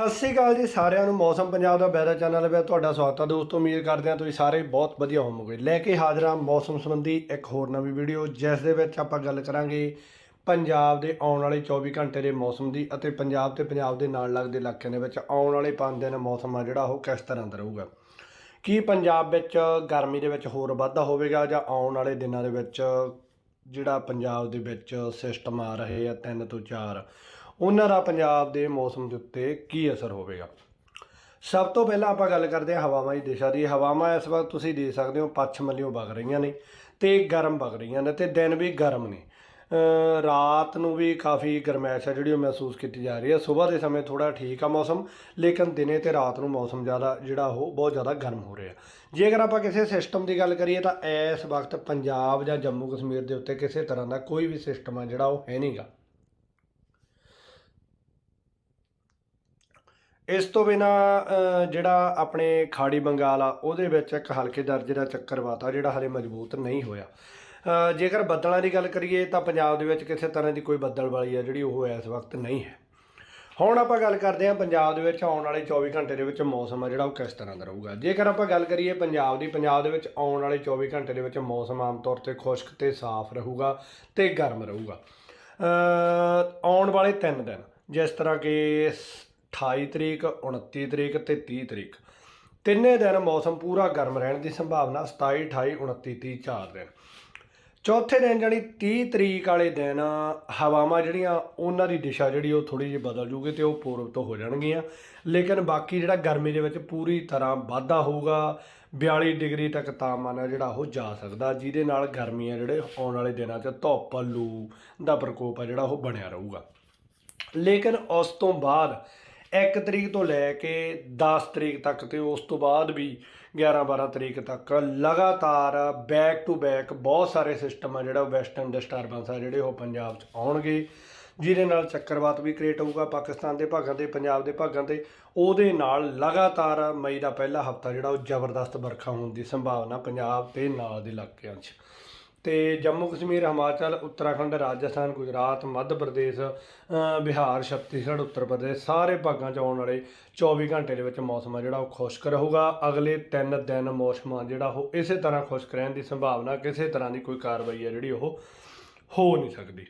ਸਤਿ ਸ਼੍ਰੀ ਅਕਾਲ ਜੀ ਸਾਰਿਆਂ ਨੂੰ, ਮੌਸਮ ਪੰਜਾਬ ਦਾ ਵੈਦਰ ਚੈਨਲ ਵਿੱਚ ਤੁਹਾਡਾ ਸਵਾਗਤ ਹੈ। ਦੋਸਤੋ, ਉਮੀਦ ਕਰਦੇ ਹਾਂ ਤੁਸੀਂ ਸਾਰੇ ਬਹੁਤ ਵਧੀਆ ਹੋਵੋਗੇ। ਲੈ ਕੇ ਹਾਜ਼ਰ ਹਾਂ ਮੌਸਮ ਸੰਬੰਧੀ ਇੱਕ ਹੋਰ ਨਵੀਂ ਵੀਡੀਓ, ਜਿਸ ਦੇ ਵਿੱਚ ਆਪਾਂ ਗੱਲ ਕਰਾਂਗੇ ਪੰਜਾਬ ਦੇ ਆਉਣ ਵਾਲੇ 24 ਘੰਟੇ ਦੇ ਮੌਸਮ ਦੀ ਅਤੇ ਪੰਜਾਬ ਤੇ ਪੰਜਾਬ ਦੇ ਨਾਲ ਲੱਗਦੇ ਇਲਾਕਿਆਂ ਦੇ ਵਿੱਚ ਆਉਣ ਵਾਲੇ 5 ਦਿਨ ਮੌਸਮ ਆ ਜਿਹੜਾ, ਉਹ ਕਿਸ ਤਰ੍ਹਾਂ ਦਾ ਰਹੂਗਾ। ਕੀ ਪੰਜਾਬ ਵਿੱਚ ਗਰਮੀ ਦੇ ਵਿੱਚ ਹੋਰ ਵਾਧਾ ਹੋਵੇਗਾ ਜਾਂ ਆਉਣ ਵਾਲੇ ਦਿਨਾਂ ਦੇ ਵਿੱਚ ਜਿਹੜਾ ਪੰਜਾਬ ਦੇ ਵਿੱਚ ਸਿਸਟਮ ਆ ਰਹੇ ਆ 3 ਤੋਂ 4 ਉਹਨਾਂ ਦਾ ਪੰਜਾਬ ਦੇ ਮੌਸਮ ਦੇ ਉੱਤੇ ਕੀ ਅਸਰ ਹੋਵੇਗਾ? ਸਭ ਤੋਂ ਪਹਿਲਾਂ ਆਪਾਂ ਗੱਲ ਕਰਦੇ ਹਾਂ ਹਵਾਵਾਂ ਦੀ ਦਿਸ਼ਾ ਦੀ। ਹਵਾਵਾਂ ਇਸ ਵਕਤ ਤੁਸੀਂ ਦੇਖ ਸਕਦੇ ਹੋ ਪੱਛਮ ਵੱਲੋਂ ਵਗ ਰਹੀਆਂ ਨੇ ਤੇ ਗਰਮ ਵਗ ਰਹੀਆਂ ਨੇ ਤੇ ਦਿਨ ਵੀ ਗਰਮ ਨੇ। ਰਾਤ ਨੂੰ ਵੀ ਕਾਫੀ ਗਰਮੈਸ਼ ਹੈ ਜਿਹੜੀ ਉਹ ਮਹਿਸੂਸ ਕੀਤੀ ਜਾ ਰਹੀ ਹੈ। ਸਵੇਰ ਦੇ ਸਮੇਂ ਥੋੜਾ ਠੀਕ ਆ ਮੌਸਮ, ਲੇਕਿਨ ਦਿਨੇ ਤੇ ਰਾਤ ਨੂੰ ਮੌਸਮ ਜ਼ਿਆਦਾ, ਜਿਹੜਾ ਉਹ ਬਹੁਤ ਜ਼ਿਆਦਾ ਗਰਮ ਹੋ ਰਿਹਾ। ਜੇਕਰ ਆਪਾਂ ਕਿਸੇ ਸਿਸਟਮ ਦੀ ਗੱਲ ਕਰੀਏ ਤਾਂ ਇਸ ਵਕਤ ਪੰਜਾਬ ਜਾਂ ਜੰਮੂ ਕਸ਼ਮੀਰ ਦੇ ਉੱਤੇ ਕਿਸੇ ਤਰ੍ਹਾਂ ਦਾ ਕੋਈ ਵੀ ਸਿਸਟਮ ਆ ਜਿਹੜਾ ਉਹ ਹੈ ਨਹੀਂਗਾ ਇਸ ਤੋਂ ਬਿਨਾ ਜਿਹੜਾ ਆਪਣੇ ਖਾੜੀ ਬੰਗਾਲ ਆ, ਉਹਦੇ ਵਿੱਚ ਇੱਕ ਹਲਕੇ ਦਰਜੇ ਦਾ ਚੱਕਰਵਾਤਾ ਜਿਹੜਾ ਹਲੇ ਮਜ਼ਬੂਤ ਨਹੀਂ ਹੋਇਆ। ਜੇਕਰ ਬੱਦਲਾਂ ਦੀ ਗੱਲ ਕਰੀਏ ਤਾਂ ਪੰਜਾਬ ਦੇ ਵਿੱਚ ਕਿਸੇ ਤਰ੍ਹਾਂ ਦੀ ਕੋਈ ਬੱਦਲ ਵਾਲੀ ਆ ਜਿਹੜੀ ਉਹ ਇਸ ਵਕਤ ਨਹੀਂ ਹੈ। ਹੁਣ ਆਪਾਂ ਗੱਲ ਕਰਦੇ ਹਾਂ ਪੰਜਾਬ ਦੇ ਵਿੱਚ ਆਉਣ ਵਾਲੇ 24 ਘੰਟੇ ਦੇ ਵਿੱਚ ਮੌਸਮ ਆ ਜਿਹੜਾ ਉਹ ਕਿਸ ਤਰ੍ਹਾਂ ਦਾ ਰਹੂਗਾ। ਜੇਕਰ ਆਪਾਂ ਗੱਲ ਕਰੀਏ ਪੰਜਾਬ ਦੀ, ਪੰਜਾਬ ਦੇ ਵਿੱਚ ਆਉਣ ਵਾਲੇ 24 ਘੰਟੇ ਦੇ ਵਿੱਚ ਮੌਸਮ ਆਮ ਤੌਰ ਤੇ ਖੁਸ਼ਕ ਤੇ ਸਾਫ਼ ਰਹੂਗਾ ਤੇ ਗਰਮ ਰਹੂਗਾ। ਆਉਣ ਵਾਲੇ 3 ਦਿਨ ਜਿਸ ਤਰ੍ਹਾਂ ਕਿ 28 ਤਰੀਕ 29 ਤਰੀਕ ਤੇ 30 ਤਰੀਕ। ਤਿੰਨੇ ਦਿਨ ਮੌਸਮ ਪੂਰਾ ਗਰਮ ਰਹਿਣ ਦੀ ਸੰਭਾਵਨਾ 27 28 29 30 ਚਾਰ ਦਿਨ। ਚੌਥੇ ਦਿਨ ਜਾਨੀ 30 ਤਰੀਕ ਵਾਲੇ ਦਿਨ ਹਵਾਵਾਂ ਜਿਹੜੀਆਂ, ਉਹਨਾਂ ਦੀ ਦਿਸ਼ਾ ਜਿਹੜੀ ਉਹ ਥੋੜੀ ਜਿਹੀ ਬਦਲ ਜੂਗੀ ਤੇ ਉਹ ਪੂਰਬ ਤੋਂ ਹੋ ਜਾਣਗੀਆਂ। ਲੇਕਿਨ ਬਾਕੀ ਜਿਹੜਾ ਗਰਮੀ ਦੇ ਵਿੱਚ ਪੂਰੀ ਤਰ੍ਹਾਂ ਵਾਧਾ ਹੋਊਗਾ 42 ਡਿਗਰੀ ਤੱਕ ਤਾਪਮਾਨ ਆ ਜਿਹੜਾ ਉਹ ਜਾ ਸਕਦਾ, ਜਿਹਦੇ ਨਾਲ ਗਰਮੀਆਂ ਜਿਹੜੇ ਆਉਣ ਵਾਲੇ ਦਿਨਾਂ 'ਚ ਧੁੱਪ ਲੂ ਦਾ ਪ੍ਰਕੋਪ ਆ ਜਿਹੜਾ ਉਹ ਬਣਿਆ ਰਹੂਗਾ। ਲੇਕਿਨ ਉਸ ਤੋਂ ਬਾਅਦ 1 ਤਰੀਕ ਤੋਂ ਲੈ ਕੇ 10 ਤਰੀਕ ਤੱਕ ਤੇ ਉਸ ਤੋਂ ਬਾਅਦ ਵੀ 11 12 ਤਰੀਕ ਤੱਕ ਲਗਾਤਾਰ ਬੈਕ ਟੂ ਬੈਕ ਬਹੁਤ ਸਾਰੇ ਸਿਸਟਮ ਆ ਜਿਹੜਾ ਵੈਸਟਰਨ ਡਿਸਟਰਬੈਂਸ ਆ ਜਿਹੜੇ ਉਹ ਪੰਜਾਬ 'ਚ ਆਉਣਗੇ। ਜਿਹਦੇ ਨਾਲ ਚੱਕਰਵਾਤ ਵੀ ਕ੍ਰੀਏਟ ਹੋਊਗਾ ਪਾਕਿਸਤਾਨ ਦੇ ਭਾਗਾਂ ਤੇ, ਪੰਜਾਬ ਦੇ ਭਾਗਾਂ ਤੇ। ਉਹਦੇ ਨਾਲ ਲਗਾਤਾਰ ਮਈ ਦਾ ਪਹਿਲਾ ਹਫਤਾ ਜਿਹੜਾ ਉਹ ਜ਼ਬਰਦਸਤ ਵਰਖਾ ਹੋਣ ਦੀ ਸੰਭਾਵਨਾ ਪੰਜਾਬ ਤੇ ਨਾਲ ਦੇ ਇਲਾਕਿਆਂ 'ਚ। ਤੇ ਜੰਮੂ ਕਸ਼ਮੀਰ, ਹਿਮਾਚਲ, ਉੱਤਰਾਖੰਡ, ਰਾਜਸਥਾਨ, ਗੁਜਰਾਤ, ਮੱਧ ਪ੍ਰਦੇਸ਼ ਬਿਹਾਰ, ਛੱਤੀਸਗੜ੍ਹ, ਉੱਤਰ ਪ੍ਰਦੇਸ਼ ਸਾਰੇ ਭਾਗਾਂ 'ਚ ਆਉਣ ਵਾਲੇ 24 ਘੰਟੇ ਦੇ ਵਿੱਚ ਮੌਸਮ ਆ ਜਿਹੜਾ ਉਹ ਖੁਸ਼ਕ ਰਹੂਗਾ। ਅਗਲੇ 3 ਦਿਨ ਮੌਸਮ ਆ ਜਿਹੜਾ ਉਹ ਇਸੇ ਤਰ੍ਹਾਂ ਖੁਸ਼ਕ ਰਹਿਣ ਦੀ ਸੰਭਾਵਨਾ, ਕਿਸੇ ਤਰ੍ਹਾਂ ਦੀ ਕੋਈ ਕਾਰਵਾਈ ਆ ਜਿਹੜੀ ਉਹ ਹੋ ਨਹੀਂ ਸਕਦੀ।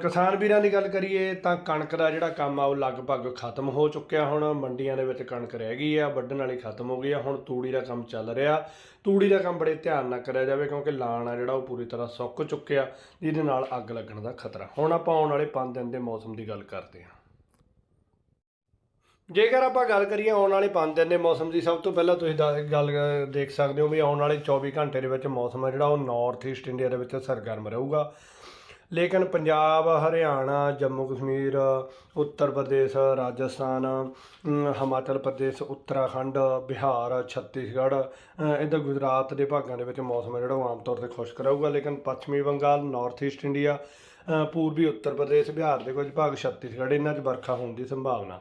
ਕਿਸਾਨ ਵੀਰਾਂ ਦੀ ਗੱਲ ਕਰੀਏ ਤਾਂ ਕਣਕ ਦਾ ਜਿਹੜਾ ਕੰਮ ਆ ਉਹ ਲਗਭਗ ਖਤਮ ਹੋ ਚੁੱਕਿਆ ਹੁਣ। ਮੰਡੀਆਂ ਦੇ ਵਿੱਚ ਕਣਕ ਰਹਿ ਗਈ ਆ, ਵੱਢਣ ਵਾਲੀ ਖਤਮ ਹੋ ਗਈ ਆ। ਹੁਣ ਤੂੜੀ ਦਾ ਕੰਮ ਚੱਲ ਰਿਹਾ। ਤੂੜੀ ਦਾ ਕੰਮ ਬੜੇ ਧਿਆਨ ਨਾਲ ਕਰਿਆ ਜਾਵੇ ਕਿਉਂਕਿ ਲਾਣ ਆ ਜਿਹੜਾ ਉਹ ਪੂਰੀ ਤਰ੍ਹਾਂ ਸੁੱਕ ਚੁੱਕਿਆ, ਜਿਹਦੇ ਨਾਲ ਅੱਗ ਲੱਗਣ ਦਾ ਖਤਰਾ। ਹੁਣ ਆਪਾਂ ਆਉਣ ਵਾਲੇ 5 ਦਿਨ ਦੇ ਮੌਸਮ ਦੀ ਗੱਲ ਕਰਦੇ ਹਾਂ। ਜੇਕਰ ਆਪਾਂ ਗੱਲ ਕਰੀਏ ਆਉਣ ਵਾਲੇ 5 ਦਿਨ ਦੇ ਮੌਸਮ ਦੀ, ਸਭ ਤੋਂ ਪਹਿਲਾਂ ਤੁਸੀਂ ਦੱਸ- ਗੱਲ ਦੇਖ ਸਕਦੇ ਹੋ ਵੀ ਆਉਣ ਵਾਲੇ 24 ਘੰਟੇ ਦੇ ਵਿੱਚ ਮੌਸਮ ਹੈ ਜਿਹੜਾ ਉਹ ਨਾਰਥ ਈਸਟ ਇੰਡੀਆ ਦੇ ਵਿੱਚ ਸਰਗਰਮ ਰਹੂਗਾ। ਲੇਕਿਨ ਪੰਜਾਬ ਹਰਿਆਣਾ ਜੰਮੂ ਕਸ਼ਮੀਰ ਉੱਤਰ ਪ੍ਰਦੇਸ਼ ਰਾਜਸਥਾਨ ਹਿਮਾਚਲ ਪ੍ਰਦੇਸ਼ ਉੱਤਰਾਖੰਡ ਬਿਹਾਰ ਛੱਤੀਸਗੜ੍ਹ ਅ, ਗੁਜਰਾਤ ਦੇ ਭਾਗਾਂ ਦੇ ਵਿੱਚ ਮੌਸਮ ਹੈ ਜਿਹੜਾ ਉਹ ਆਮ ਤੌਰ ਤੇ ਖੁਸ਼ਕ ਰਹੂਗਾ। ਲੇਕਿਨ ਪੱਛਮੀ ਬੰਗਾਲ ਨਾਰਥ ਈਸਟ ਇੰਡੀਆ ਪੂਰਬੀ ਉੱਤਰ ਪ੍ਰਦੇਸ਼ ਬਿਹਾਰ ਦੇ ਕੁਝ ਭਾਗ ਛੱਤੀਸਗੜ੍ਹ ਇਹਨਾਂ 'ਚ ਵਰਖਾ ਹੋਣ ਦੀ ਸੰਭਾਵਨਾ।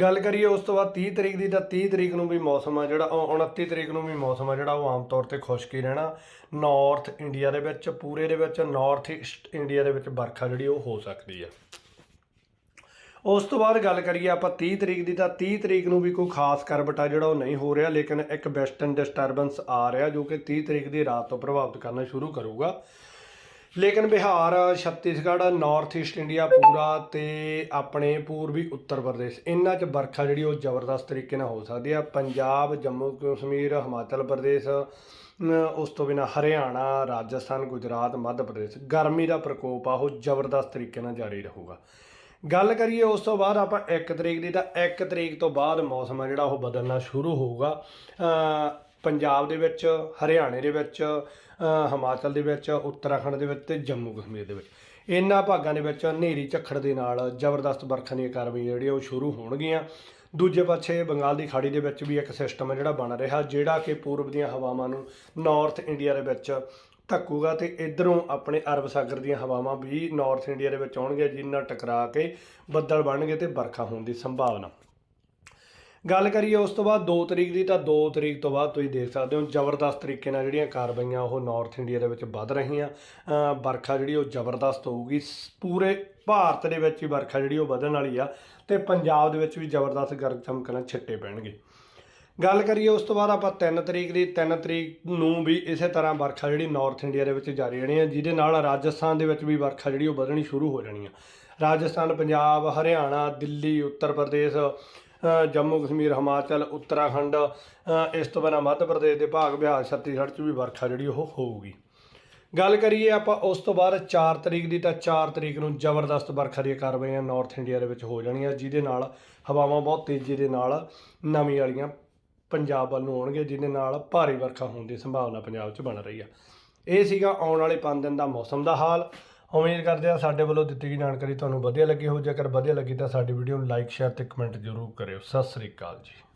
ਗੱਲ ਕਰੀਏ ਉਸ ਤੋਂ ਬਾਅਦ 30 ਤਰੀਕ ਦੀ, ਤਾਂ 30 ਤਰੀਕ ਨੂੰ ਵੀ ਮੌਸਮ ਆ ਜਿਹੜਾ, ਉਹ 29 ਤਰੀਕ ਨੂੰ ਵੀ ਮੌਸਮ ਆ ਜਿਹੜਾ, ਉਹ ਆਮ ਤੌਰ ਤੇ ਖੁਸ਼ਕ ਹੀ ਰਹਿਣਾ। ਨਾਰਥ ਇੰਡੀਆ ਦੇ ਵਿੱਚ, ਪੂਰੇ ਦੇ ਵਿੱਚ ਨਾਰਥ ਈਸਟ ਇੰਡੀਆ ਦੇ ਵਿੱਚ ਵਰਖਾ ਜਿਹੜੀ, ਉਹ ਹੋ ਸਕਦੀ ਆ। ਉਸ ਤੋਂ ਬਾਅਦ ਗੱਲ ਕਰੀਏ ਆਪਾਂ 30 ਤਰੀਕ ਦੀ, ਤਾਂ 30 ਤਰੀਕ ਨੂੰ ਵੀ ਕੋਈ ਖਾਸ ਕਰਬਟਾ ਜਿਹੜਾ, ਉਹ ਨਹੀਂ ਹੋ ਰਿਹਾ, ਲੇਕਿਨ ਇੱਕ ਵੈਸਟਰਨ ਡਿਸਟਰਬੈਂਸ ਆ ਰਿਹਾ, ਜੋ ਕਿ 30 ਤਰੀਕ ਦੀ ਰਾਤ ਤੋਂ ਪ੍ਰਭਾਵਿਤ ਕਰਨਾ ਸ਼ੁਰੂ ਕਰੂਗਾ। ਲੇਕਿਨ Bihar, Chhattisgarh north east India ਪੂਰਾ ਤੇ ਆਪਣੇ ਪੂਰਬੀ ਉੱਤਰ ਪ੍ਰਦੇਸ਼। ਇਹਨਾਂ 'ਚ ਵਰਖਾ ਜਿਹੜੀ ਉਹ ਜ਼ਬਰਦਸਤ ਤਰੀਕੇ ਨਾਲ ਹੋ ਸਕਦੀ ਆ। ਪੰਜਾਬ, ਜੰਮੂ, ਕਸ਼ਮੀਰ, ਹਿਮਾਚਲ ਪ੍ਰਦੇਸ਼ ਉਸ ਤੋਂ ਬਿਨਾ ਹਰਿਆਣਾ, ਰਾਜਸਥਾਨ, ਗੁਜਰਾਤ, ਮੱਧ ਪ੍ਰਦੇਸ਼। ਗਰਮੀ ਦਾ ਪ੍ਰਕੋਪ ਆ, ਉਹ ਜ਼ਬਰਦਸਤ ਤਰੀਕੇ ਨਾਲ ਜਾਰੀ ਰਹੂਗਾ। ਗੱਲ ਕਰੀਏ ਉਸ ਤੋਂ ਬਾਅਦ ਆਪਾਂ 1 ਤਰੀਕ ਦੀ, ਤਾਂ 1 ਤਰੀਕ ਤੋਂ ਬਾਅਦ ਮੌਸਮ ਆ ਜਿਹੜਾ ਉਹ ਬਦਲਣਾ ਸ਼ੁਰੂ ਹੋਊਗਾ। ਪੰਜਾਬ ਦੇ ਵਿੱਚ, ਹਰਿਆਣੇ ਦੇ ਵਿੱਚ ਹਿਮਾਚਲ ਦੇ ਵਿੱਚ, ਉੱਤਰਾਖੰਡ ਦੇ ਵਿੱਚ ਤੇ ਜੰਮੂ ਕਸ਼ਮੀਰ ਦੇ ਵਿੱਚ। ਇਹਨਾਂ ਭਾਗਾਂ ਦੇ ਵਿੱਚ ਹਨੇਰੀ ਝੱਖੜ ਦੇ ਨਾਲ ਜ਼ਬਰਦਸਤ ਵਰਖਾ ਦੀਆਂ ਕਾਰਵਾਈਆਂ ਜਿਹੜੀਆਂ ਉਹ ਸ਼ੁਰੂ ਹੋਣਗੀਆਂ। ਦੂਜੇ ਪਾਸੇ ਬੰਗਾਲ ਦੀ ਖਾੜੀ ਦੇ ਵਿੱਚ ਵੀ ਇੱਕ ਸਿਸਟਮ ਹੈ ਜਿਹੜਾ ਬਣ ਰਿਹਾ, ਜਿਹੜਾ ਕਿ ਪੂਰਬ ਦੀਆਂ ਹਵਾਵਾਂ ਨੂੰ ਨਾਰਥ ਇੰਡੀਆ ਦੇ ਵਿੱਚ ਧੱਕੂਗਾ ਤੇ ਇਧਰੋਂ ਆਪਣੇ ਅਰਬ ਸਾਗਰ ਦੀਆਂ ਹਵਾਵਾਂ ਵੀ ਨਾਰਥ ਇੰਡੀਆ ਦੇ ਵਿੱਚ ਆਉਣਗੀਆਂ ਜਿਨ੍ਹਾਂ ਟਕਰਾ ਕੇ ਬੱਦਲ ਬਣਨਗੇ ਤੇ ਵਰਖਾ ਹੋਣ ਦੀ ਸੰਭਾਵਨਾ। ਗੱਲ ਕਰੀਏ ਉਸ ਤੋਂ ਬਾਅਦ 2 ਤਰੀਕ ਦੀ, ਤਾਂ 2 ਤਰੀਕ ਤੋਂ ਬਾਅਦ ਤੁਸੀਂ ਦੇਖ ਸਕਦੇ ਹੋ ਜ਼ਬਰਦਸਤ ਤਰੀਕੇ ਨਾਲ ਜਿਹੜੀਆਂ ਕਾਰਵਾਈਆਂ ਉਹ ਨਾਰਥ ਇੰਡੀਆ ਦੇ ਵਿੱਚ ਵੱਧ ਰਹੀਆਂ। ਵਰਖਾ ਜਿਹੜੀ ਉਹ ਜ਼ਬਰਦਸਤ ਹੋਊਗੀ। ਸ- ਪੂਰੇ ਭਾਰਤ ਦੇ ਵਿੱਚ ਹੀ ਵਰਖਾ ਜਿਹੜੀ ਉਹ ਵਧਣ ਵਾਲੀ ਆ ਤੇ ਪੰਜਾਬ ਦੇ ਵਿੱਚ ਵੀ ਜ਼ਬਰਦਸਤ ਗਰਜ ਚਮਕਣਾ ਛਿੱਟੇ ਪੈਣਗੇ। ਗੱਲ ਕਰੀਏ ਉਸ ਤੋਂ ਬਾਅਦ ਆਪਾਂ 3 ਤਰੀਕ ਦੀ 3 ਤਰੀਕ ਨੂੰ ਵੀ ਇਸੇ ਤਰ੍ਹਾਂ ਵਰਖਾ ਜਿਹੜੀ ਨਾਰਥ ਇੰਡੀਆ ਦੇ ਵਿੱਚ ਜਾਰੀ ਰਹਿਣੀ ਹੈ ਜਿਹਦੇ ਨਾਲ ਰਾਜਸਥਾਨ ਦੇ ਵਿੱਚ ਵੀ ਵਰਖਾ ਜਿਹੜੀ ਉਹ ਵਧਣੀ ਸ਼ੁਰੂ ਹੋ ਜਾਣੀ ਆ। ਰਾਜਸਥਾਨ, ਪੰਜਾਬ, ਹਰਿਆਣਾ, ਦਿੱਲੀ, ਉੱਤਰ ਪ੍ਰਦੇਸ਼ ਜੰਮੂ ਕਸ਼ਮੀਰ, ਹਿਮਾਚਲ, ਉੱਤਰਾਖੰਡ ਇਸ ਤੋਂ ਬਿਨਾਂ ਮੱਧ ਪ੍ਰਦੇਸ਼ ਦੇ ਭਾਗ, ਬਿਹਾਰ, ਛੱਤੀਸਗੜ੍ਹ 'ਚ ਵੀ ਵਰਖਾ ਜਿਹੜੀ ਉਹ ਹੋਊਗੀ। ਗੱਲ ਕਰੀਏ ਆਪਾਂ ਉਸ ਤੋਂ ਬਾਅਦ 4 ਤਰੀਕ ਦੀ, ਤਾਂ 4 ਤਰੀਕ ਨੂੰ ਜ਼ਬਰਦਸਤ ਵਰਖਾ ਦੀਆਂ ਕਾਰਵਾਈਆਂ ਨਾਰਥ ਇੰਡੀਆ ਦੇ ਵਿੱਚ ਹੋ ਜਾਣੀਆਂ, ਜਿਹਦੇ ਨਾਲ ਹਵਾਵਾਂ ਬਹੁਤ ਤੇਜ਼ੀ ਦੇ ਨਾਲ ਨਮੀ ਵਾਲੀਆਂ ਪੰਜਾਬ ਵੱਲ ਨੂੰ ਆਉਣਗੇ ਜਿਹਦੇ ਨਾਲ ਭਾਰੀ ਵਰਖਾ ਹੋਣ ਦੀ ਸੰਭਾਵਨਾ ਪੰਜਾਬ 'ਚ ਬਣ ਰਹੀ ਆ। ਇਹ ਸੀਗਾ ਆਉਣ ਵਾਲੇ 5 ਦਿਨ ਦਾ ਮੌਸਮ ਦਾ ਹਾਲ। ਉਮੀਦ ਕਰਦੇ ਆ ਸਾਡੇ ਵੱਲੋਂ ਦਿੱਤੀ ਗਈ ਜਾਣਕਾਰੀ ਤੁਹਾਨੂੰ ਵਧੀਆ ਲੱਗੀ ਹੋ ਜੇਕਰ ਵਧੀਆ ਲੱਗੀ ਤਾਂ ਸਾਡੀ ਵੀਡੀਓ ਨੂੰ ਲਾਈਕ ਸ਼ੇਅਰ ਤੇ ਕਮੈਂਟ ਜ਼ਰੂਰ ਕਰਿਓ। ਸਤਿ ਸ੍ਰੀ ਅਕਾਲ ਜੀ।